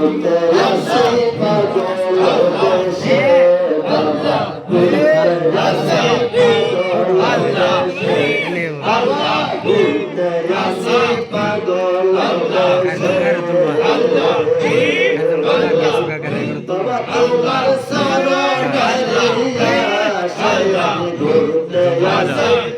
ঘুরতে আসে পাগল দেশে আল্লাহ ঘুরতে আসে পাগল দেশে আল্লাহ ঘুরতে আসে পাগল দেশে আল্লাহ আল্লাহ সারা গালিয়া সারা ঘুরতে আসে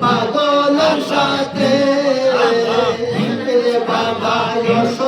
Pagolar saate, Baba Yosu.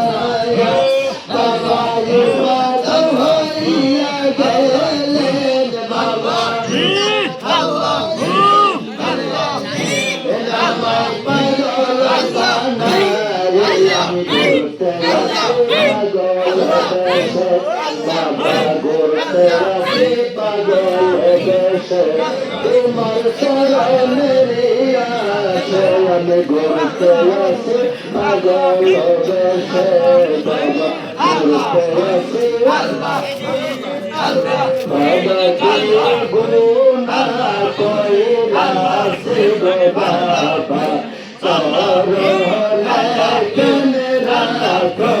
তোমার চরণে চরণ গুরুতে আছে পাগল বেশে বাবা গুরুতে আছে গুরু না কইলা শিব বাবা সর কেন রাখো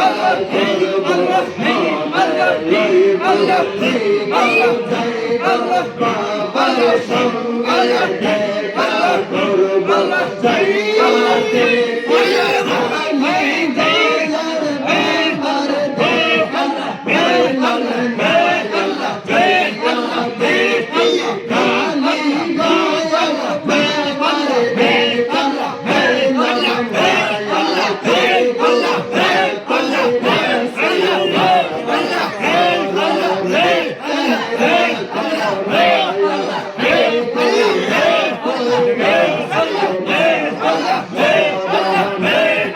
Jai Allah, Jai Allah, Jai Allah, Jai Allah,